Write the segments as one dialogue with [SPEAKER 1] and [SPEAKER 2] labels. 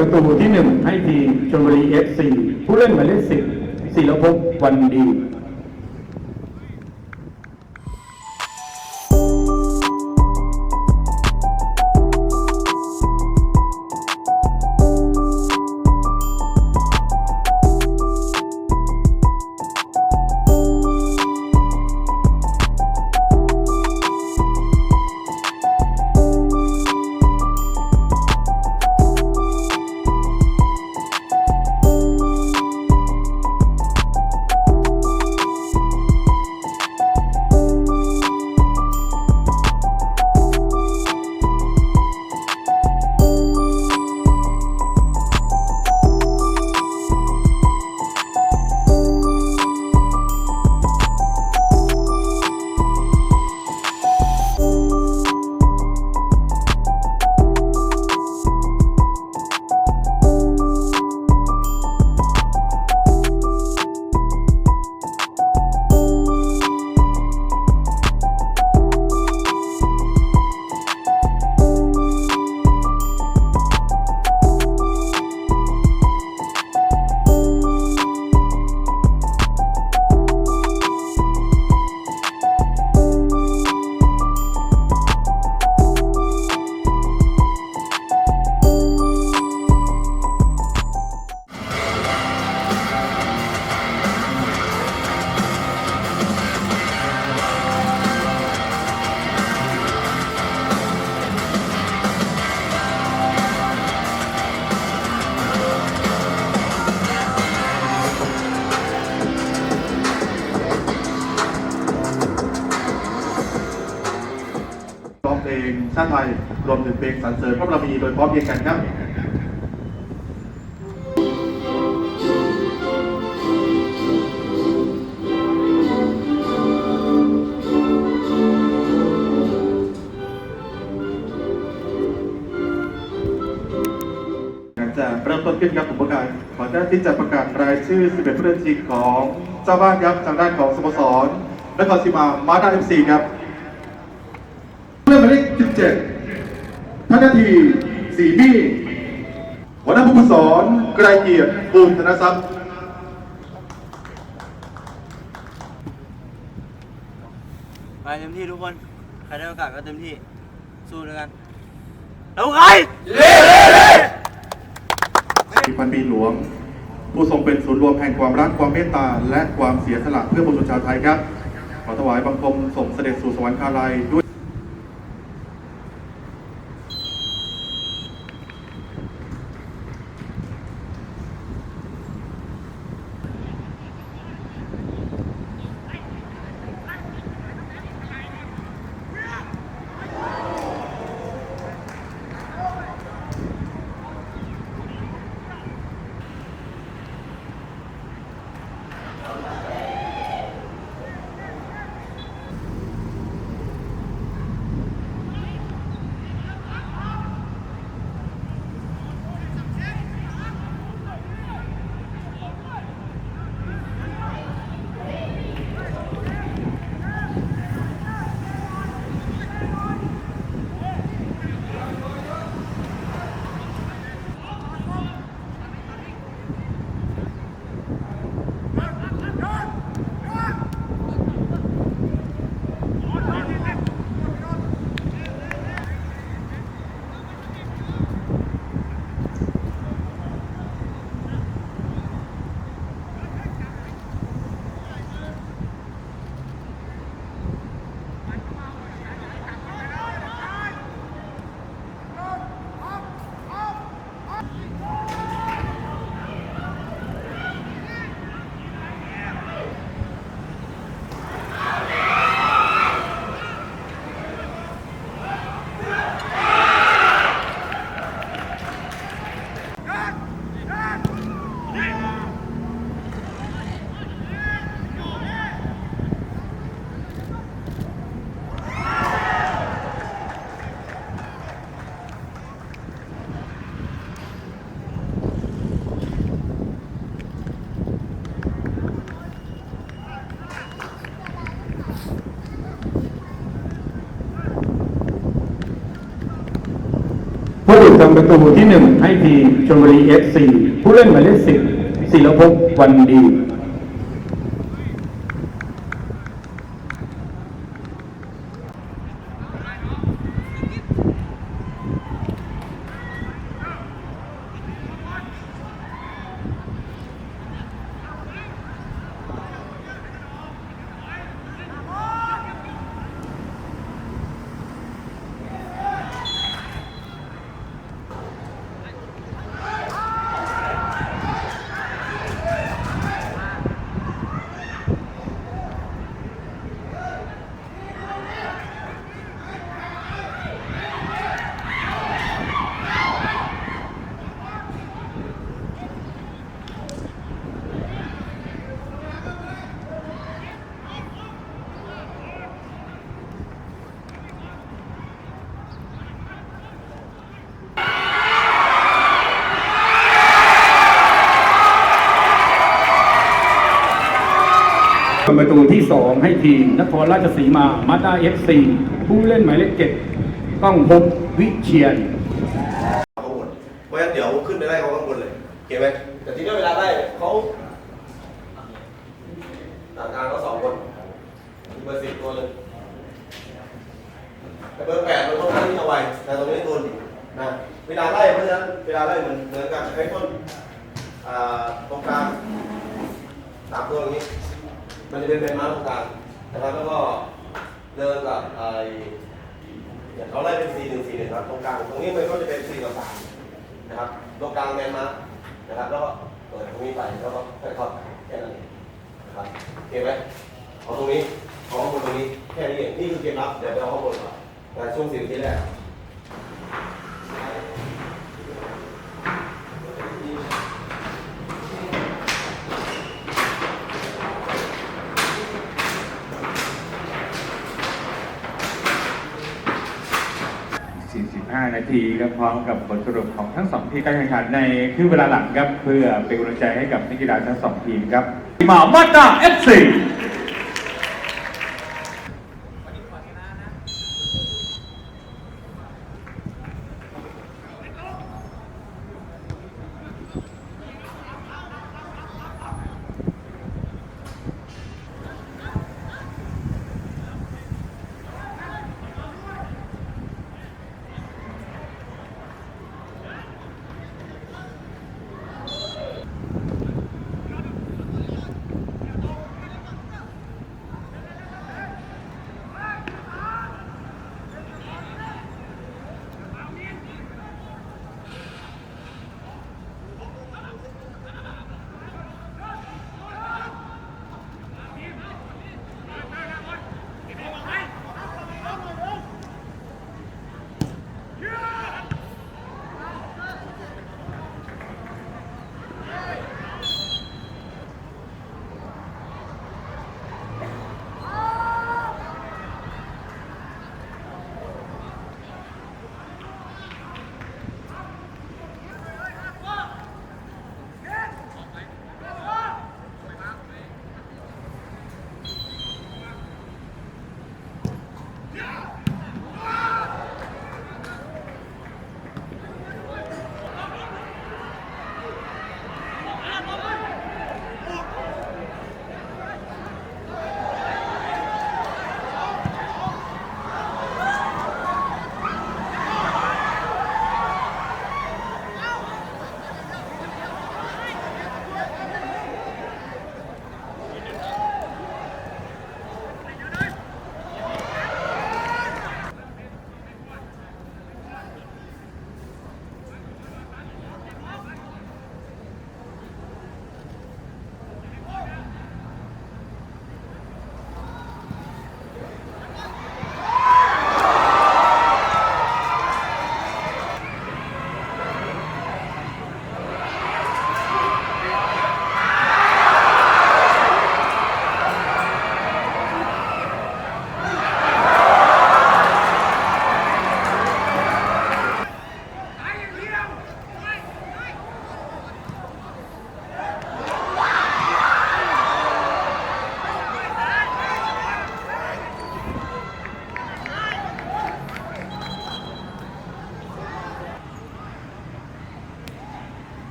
[SPEAKER 1] ประตูที่หนึ่งให้ทีมชลบุรีเอฟซีผู้เล่นหมายเลขสิบศิลภพวันดี
[SPEAKER 2] ชาติไทย รวมถึงเพลงสรรเสริญพระบารมีโดยพร้อมเพรียงกันครับจะเริ่มต้นขึ้นครับผมประกาศขอเจ้าหน้าที่จะประกาศรายชื่อ 11 ผู้เล่นชิงของเจ้าบ้านครับทางด้านของสโมสรนครศรีมามาด้าเอฟซีครับ 7ท่านทีสีบี้หัวหน้าผู้ฝึกสอนไกรเกียรติภูมิธนทรัพย์
[SPEAKER 3] ไปเต็มที่ทุกคน ใครได้โอกาสก็เต็มที่ สู้ด้วยกันแล้ไงเล่
[SPEAKER 2] เล่เล่มีพันปีหลวง ผู้ทรงเป็นศูนย์รวมแห่งความรักความเมตตา และความเสียสละเพื่อปวงชนชาวไทยครับ ขอถวายบังคมส่งเสด็จสู่สวรรคาลัยด้วย
[SPEAKER 1] ทำประตูที่หนึ่งให้ทีมชลบุรีเอฟซีผู้เล่นหมายเลขสิบศิลภพวันดี ประตูที่ 2 ให้ทีมนครราชสีมามาด้าเอฟซีผู้เล่นหมายเลขเจ็ดก้องภพวิเชียน
[SPEAKER 4] ข้างบนเพราะฉะนั้นเดี๋ยวขึ้นไปไล่เขาข้างบนเลยเห็นไหมแต่ทีนี้เวลาไล่เขาต่างกลางเขาสองคนมีเบอร์สิบตัวหนึ่งแต่เบอร์แปดมันค่อนข้างที่จะไวแต่ตรงนี้ตัวนะเวลาไล่เพราะฉะนั้นเวลาไล่เหมือนเหมือนกับให้ต้นอ่าตรงกลางสามตัวตรงนี้ มันจะเป็นเป็นม้าตรงกลางนะครับ แล้วก็เดินกับไอ้เนี่ยเขาไล่เป็น4 1 4 1ครับตรงกลางตรงนี้มันก็จะเป็น4ต่อ3นะครับตรงกลางแมนมานะครับแล้วก็เปิดตรงนี้ไปแล้วก็ค่อยเข้าแค่นั้นเองนะครับเห็นไหมเอาตรงนี้เอาข้างบนตรงนี้แค่นี้เองนี่คือเกมรับเดี๋ยวไปเอาข้างบนก่อนงานช่วงสี่นาทีแรก
[SPEAKER 5] ทีครับพร้อมกับบทสรุปของทั้งสองทีมการแข่งขันในครึ่งเวลาหลังครับเพื่อเป็นกำลังใจให้กับนักกีฬาทั้งสองทีมครับ
[SPEAKER 1] มามาด้าเอฟซี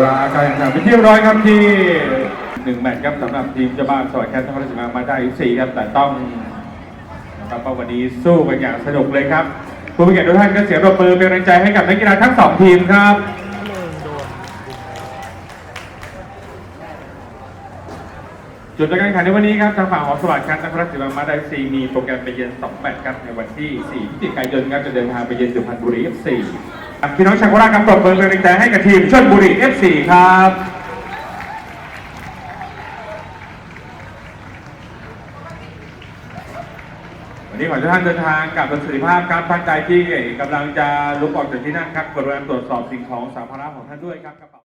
[SPEAKER 5] ลาการแข่งขันเป็นที่เรียบร้อยครับที่หนึ่งแมตช์ครับสำหรับทีมเจ้าบ้านสวัสดิ์แคทนครราชสีมามาได้สี่ครับแต่ต้องครับว่าวันนี้สู้กันอย่างสนุกเลยครับผู้มีเกียรติทุกท่านก็เสียงปรบมือเป็นกำลังใจให้กับนักกีฬาทั้งสองทีมครับจุดการแข่งขันในวันนี้ครับทางฝั่งของสวัสดิ์ครับนครราชสีมามาได้ซีมีโปรแกรมไปเยือน2แมตช์ครับในวันที่4พฤศจิกายนครับจะเดินทางไปเยือนสุพรรณบุรี FC ครับ พี่น้องชาวโคราชครับปรบมือเป็นกำลังใจให้กับทีมชลบุรี FC ครับวันนี้ขอให้ทุกท่านเดินทางกลับประสิทธิภาพครับท่านใดที่กำลังจะลุกออกจากที่นั่งครับกรุณาตรวจสอบสิ่งของสาธารณะของท่านด้วยครับกระเป๋